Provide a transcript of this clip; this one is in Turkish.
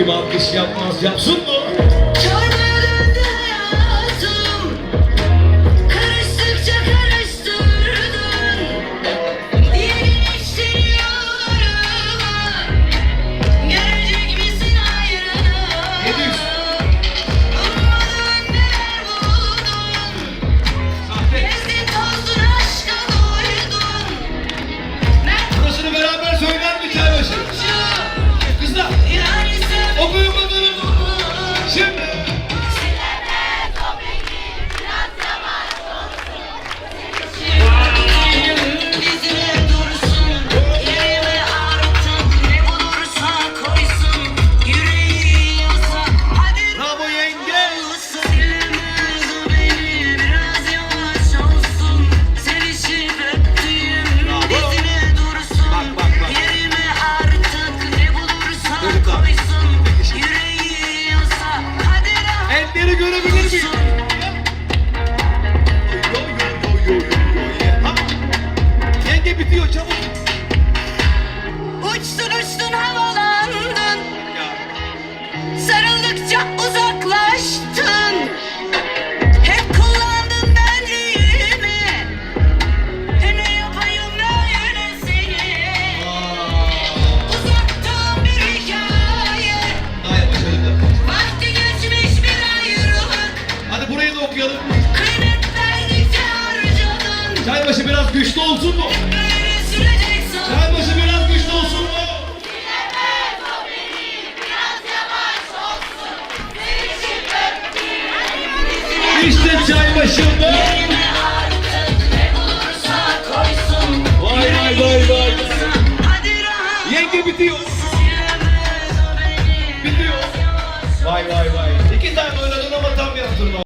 gibi alkış yapmaz yapsın mı? and they're gonna Çaybaşı biraz güçlü olsun mu? Çaybaşı biraz güçlü olsun mu? İşte Çaybaşı'nda. Vay vay vay vay. Yenge bitiyor. Bitiyor. Vay vay vay.